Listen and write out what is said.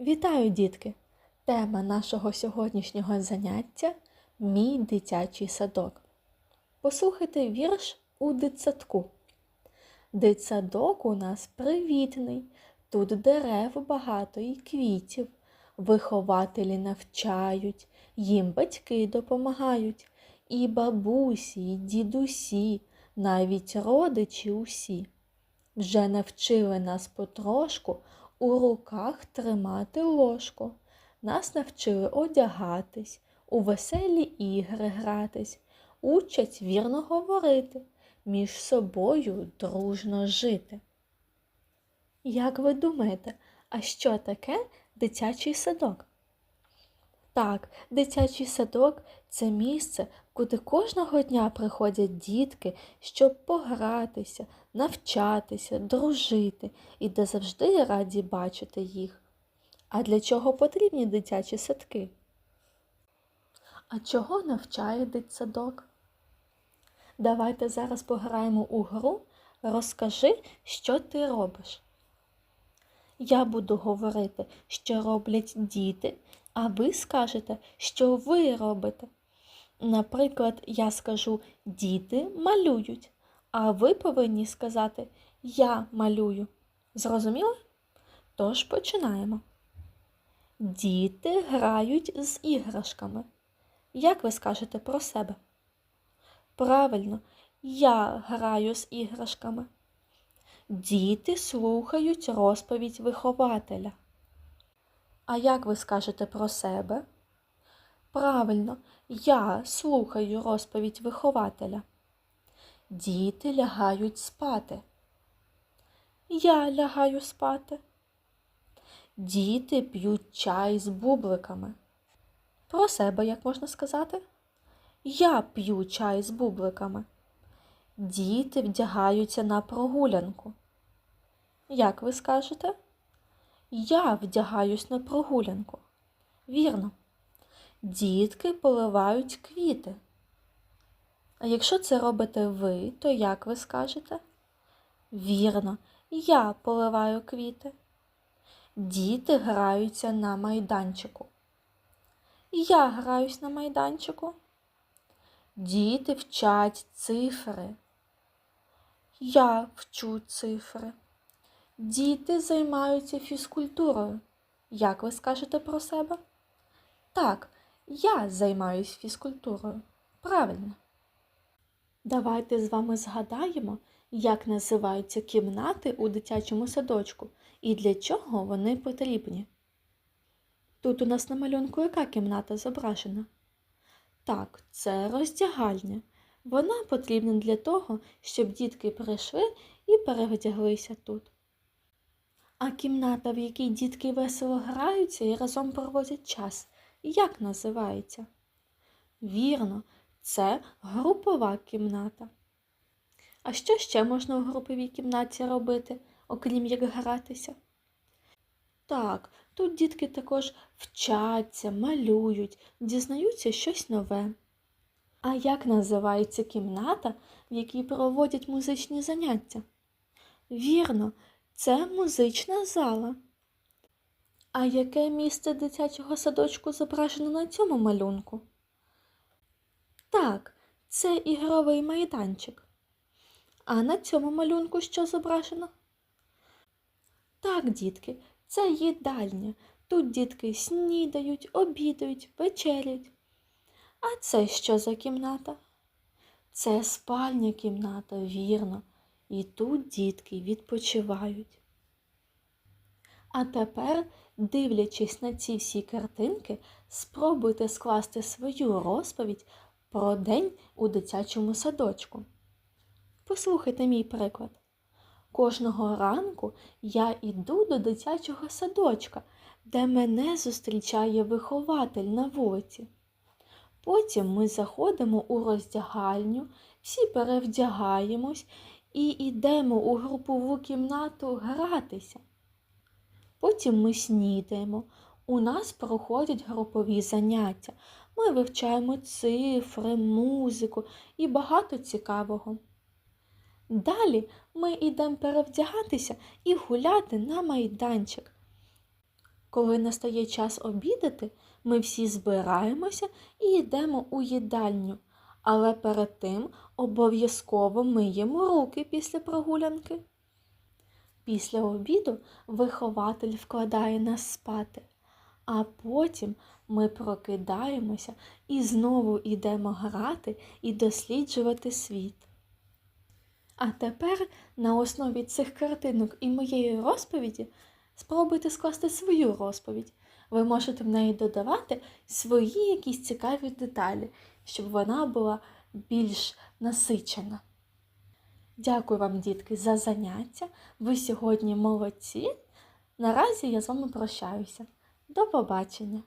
Вітаю, дітки! Тема нашого сьогоднішнього заняття Мій дитячий садок. Послухайте вірш у дитсадку. Дитсадок у нас привітний, тут дерев багато і квітів. Вихователі навчають, їм батьки допомагають, і бабусі, і дідусі, навіть родичі усі. Вже навчили нас потрошку у руках тримати ложку. Нас навчили одягатись, у веселі ігри гратись, учать вірно говорити, між собою дружно жити. Як ви думаєте, а що таке дитячий садок? Так, дитячий садок це місце, куди кожного дня приходять дітки, щоб погратися, навчатися, дружити і де завжди раді бачити їх. А для чого потрібні дитячі садки? А чого навчає дитсадок? Давайте зараз пограємо у гру. Розкажи, що ти робиш. Я буду говорити, що роблять діти, а ви скажете, що ви робите. Наприклад, я скажу діти малюють, а ви повинні сказати Я малюю. Зрозуміло? Тож починаємо. Діти грають з іграшками. Як ви скажете про себе? Правильно, я граю з іграшками. Діти слухають розповідь вихователя. А як ви скажете про себе? Правильно, я слухаю розповідь вихователя. Діти лягають спати. Я лягаю спати. Діти п'ють чай з бубликами. Про себе як можна сказати? Я п'ю чай з бубликами. Діти вдягаються на прогулянку. Як ви скажете? Я вдягаюсь на прогулянку. Вірно. Дітки поливають квіти. А якщо це робите ви, то як ви скажете? Вірно, я поливаю квіти. Діти граються на майданчику. Я граюсь на майданчику. Діти вчать цифри. Я вчу цифри. Діти займаються фізкультурою. Як ви скажете про себе? Так, я займаюсь фізкультурою. Правильно. Давайте з вами згадаємо, як називаються кімнати у дитячому садочку і для чого вони потрібні. Тут у нас на малюнку яка кімната зображена? Так, це роздягальня. Вона потрібна для того, щоб дітки прийшли і перевдяглися тут. А кімната, в якій дітки весело граються і разом проводять час, як називається? Вірно, це групова кімната. А що ще можна у груповій кімнаті робити, окрім як гратися? Так, тут дітки також вчаться, малюють, дізнаються щось нове. А як називається кімната, в якій проводять музичні заняття? Вірно, це музична зала. А яке місце дитячого садочку зображено на цьому малюнку? Так, це ігровий майданчик. А на цьому малюнку що зображено? Так, дітки, це їдальня. Тут дітки снідають, обідають, вечерять. А це що за кімната? Це спальня кімната, вірно. І тут дітки відпочивають. А тепер, дивлячись на ці всі картинки, спробуйте скласти свою розповідь про день у дитячому садочку. Послухайте мій приклад. Кожного ранку я йду до дитячого садочка, де мене зустрічає вихователь на вулиці. Потім ми заходимо у роздягальню, всі перевдягаємось і йдемо у групову кімнату гратися. Потім ми снідаємо. У нас проходять групові заняття. Ми вивчаємо цифри, музику і багато цікавого. Далі ми йдемо перевдягатися і гуляти на майданчик. Коли настає час обідати, ми всі збираємося і йдемо у їдальню. Але перед тим обов'язково миємо руки після прогулянки. Після обіду вихователь вкладає нас спати, а потім ми прокидаємося і знову йдемо грати і досліджувати світ. А тепер на основі цих картинок і моєї розповіді спробуйте скласти свою розповідь. Ви можете в неї додавати свої якісь цікаві деталі, щоб вона була більш насичена. Дякую вам, дітки, за заняття. Ви сьогодні молодці. Наразі я з вами прощаюся. До побачення!